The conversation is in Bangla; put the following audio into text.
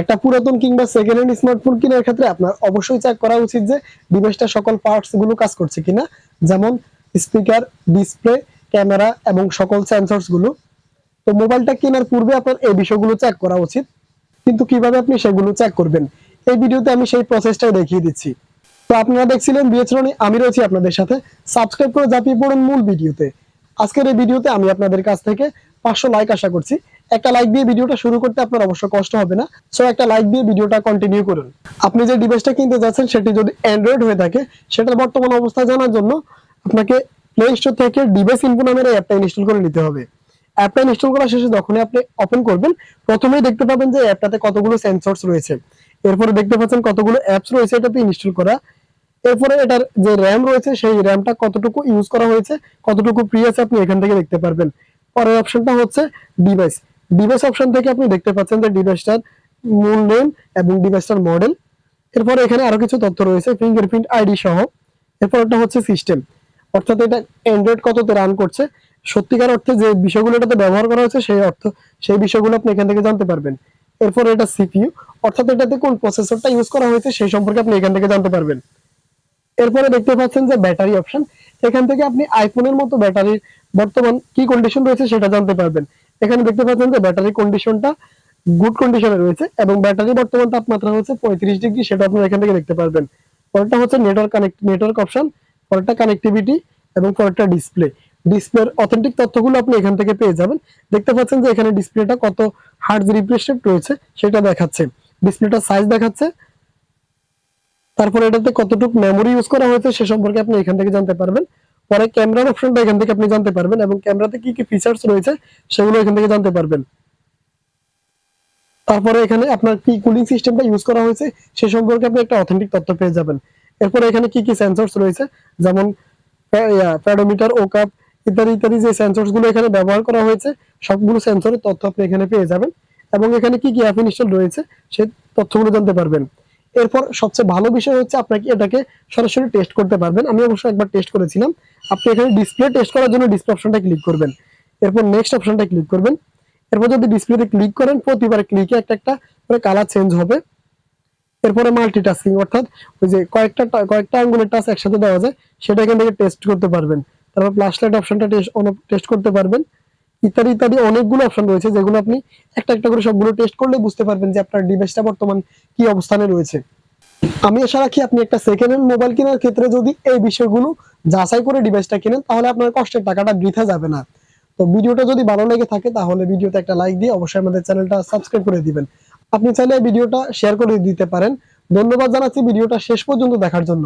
একটা পুরাতন কিংবা সেকেন্ড হ্যান্ড স্মার্টফোন কেনার ক্ষেত্রে আপনার অবশ্যই চেক করা উচিত যে ডিভাইসটা সকল পার্টসগুলো কাজ করছে কিনা। যেমন স্পিকার ডিসপ্লে ক্যামেরা এবং সকল সেন্সরসগুলো। তো মোবাইলটা কেনার পূর্বে আপনার এই বিষয়গুলো চেক করা উচিত। কিন্তু কীভাবে আপনি সেগুলো চেক করবেন? এই ভিডিওতে আমি সেই প্রসেসটাই দেখিয়ে দিচ্ছি। তো আপনারা দেখছিলেন বিএচরণী আমি রয়েছি আপনাদের সাথে। সাবস্ক্রাইব করে জাপিয়ে পড়ুন মূল ভিডিওতে। আজকের এই ভিডিওতে আমি আপনাদের কাছ থেকে পাঁচশো লাইক আশা করছি। একটা লাইক দিয়ে ভিডিওটা শুরু করতে আপনার অবশ্য কষ্ট হবে না। সো একটা লাইক দিয়ে ভিডিওটা কন্টিনিউ করুন। আপনি যে ডিভাইসটা কিনতে যাচ্ছেন, সেটি যদি অ্যান্ড্রয়েড হয়ে থাকে, সেটার বর্তমান অবস্থা জানার জন্য আপনাকে প্লে স্টোর থেকে ডিভাইস ইনফো নামের অ্যাপটা ইনস্টল করে নিতে হবে। অ্যাপটা ইনস্টল করা শেষে যখনই আপনি ওপেন করবেন, প্রথমেই দেখতে পাবেন যে অ্যাপটাতে কতগুলো সেন্সরস রয়েছে। এরপরে দেখতে পাচ্ছেন কতগুলো অ্যাপস রয়েছে এটাতে ইনস্টল করা। এরপরে এটার যে র্যাম রয়েছে, সেই র্যামটা কতটুকু ইউজ করা হয়েছে, কতটুকু ফ্রি আছে আপনি এখান থেকে দেখতে পারবেন। পরের অপশনটা হচ্ছে ডিভাইস ডিভাইস অপশন থেকে আপনি দেখতে পাচ্ছেন যে ডিভাইসটার মূল নেম এবং ডিভাইসটার মডেল এরপর এখানে আরও কিছু তথ্য রয়েছে ফিঙ্গারপ্রিন্ট আইডি সহ। এরপর একটা হচ্ছে সিস্টেম অর্থাৎ এটা অ্যান্ড্রয়েড কততে রান করছে? সত্যিকার অর্থে যে বিষয়গুলো এটাতে ব্যবহার করা হয়েছে, সেই অর্থ, সেই বিষয়গুলো আপনি এখান থেকে জানতে পারবেন। এরপর এটা সিপিইউ অর্থাৎ এটাতে কোন প্রসেসরটা ইউজ করা হয়েছে, সেই সম্পর্কে আপনি এখান থেকে জানতে পারবেন। এরপরে দেখতে পাচ্ছেন যে ব্যাটারি অপশন এখান থেকে আপনি আইফোনের মতো ব্যাটারির বর্তমান কি কন্ডিশন রয়েছে সেটা জানতে পারবেন। এখানে দেখতে পাচ্ছেন যে ব্যাটারি কন্ডিশনটা গুড কন্ডিশনে রয়েছে এবং ব্যাটারি বর্তমান তাপমাত্রা হচ্ছে পঁয়ত্রিশ ডিগ্রি, সেটা আপনি এখান থেকে দেখতে পারবেন। পরেরটা হচ্ছে নেটওয়ার্ক কানেক্ট নেটওয়ার্ক অপশন পরেরটা কানেক্টিভিটি এবং পরেরটা ডিসপ্লে ডিসপ্লের অথেন্টিক তথ্যগুলো আপনি এখান থেকে পেয়ে যাবেন। দেখতে পাচ্ছেন যে এখানে ডিসপ্লেটা কত হার্জ রিফ্রেশ রয়েছে, সেটা দেখাচ্ছে। ডিসপ্লেটার সাইজ দেখাচ্ছে। তারপরে এটাতে কতটুকু মেমোরি ইউজ করা হয়েছে, সে সম্পর্কে আপনি এখান থেকে জানতে পারবেন। পরে ক্যামেরার অপশনটা এখান থেকে আপনি জানতে পারবেন এবং ক্যামেরাতে কি কি ফিচার্স রয়েছে সেগুলো এখান থেকে জানতে পারবেন। তারপরে এখানে আপনার কি কুলিং সিস্টেমটা ইউজ করা হয়েছে সে সম্পর্কে আপনি একটা অথেন্টিক তথ্য পেয়ে যাবেন। এরপরে এখানে কি কি সেন্সরস রয়েছে? যেমন প্যাডোমিটার কাপ ইত্যাদি ইত্যাদি যে সেন্সরসগুলো এখানে ব্যবহার করা হয়েছে, সবগুলো সেন্সরের তথ্য আপনি এখানে পেয়ে যাবেন এবং এখানে কি কি অ্যাপ ইনস্টল রয়েছে সেই তথ্যগুলো জানতে পারবেন। এরপর সবচেয়ে ভালো বিষয় হচ্ছে আপনাকে এটাকে সরাসরি টেস্ট করতে পারবেন। আমি অবশ্য একবার টেস্ট করেছিলাম। আপনি এখানে ডিসপ্লে টেস্ট করার জন্য ডিসপ্লে অপশনটা ক্লিক করবেন। এরপর নেক্সট অপশনটা ক্লিক করবেন। এরপর যদি ডিসপ্লেতে ক্লিক করেন, প্রতিবার ক্লিকে একটা একটা করে কালার চেঞ্জ হবে। এরপরে মাল্টিটাস্কিং অর্থাৎ ওই যে কয়েকটা কয়েকটা আঙ্গুলের টাচ একসাথে দেওয়া যায়, সেটা এখান থেকে টেস্ট করতে পারবেন। তারপর প্লাস লাইট অপশনটা টেস্ট টেস্ট করতে পারবেন। ইত্যাদি ইত্যাদি অনেকগুলো অপশন রয়েছে যেগুলো আপনি একটা একটা করে সবগুলো টেস্ট করলে বুঝতে পারবেন যে আপনার ডিভাইসটা বর্তমান কি অবস্থানে রয়েছে। আমি আশা রাখি আপনি একটা সেকেন্ড হ্যান্ড মোবাইল কেনার ক্ষেত্রে যদি এই বিষয়গুলো যাচাই করে ডিভাইসটা কেনেন, তাহলে আপনার কষ্টের টাকাটা বৃথা যাবে না। তো ভিডিওটা যদি ভালো লেগে থাকে, তাহলে ভিডিওতে একটা লাইক দিয়ে অবশ্যই আমাদের চ্যানেলটা সাবস্ক্রাইব করে দিবেন। আপনি চাইলে ভিডিওটা শেয়ার করে দিতে পারেন। ধন্যবাদ জানাচ্ছি ভিডিওটা শেষ পর্যন্ত দেখার জন্য।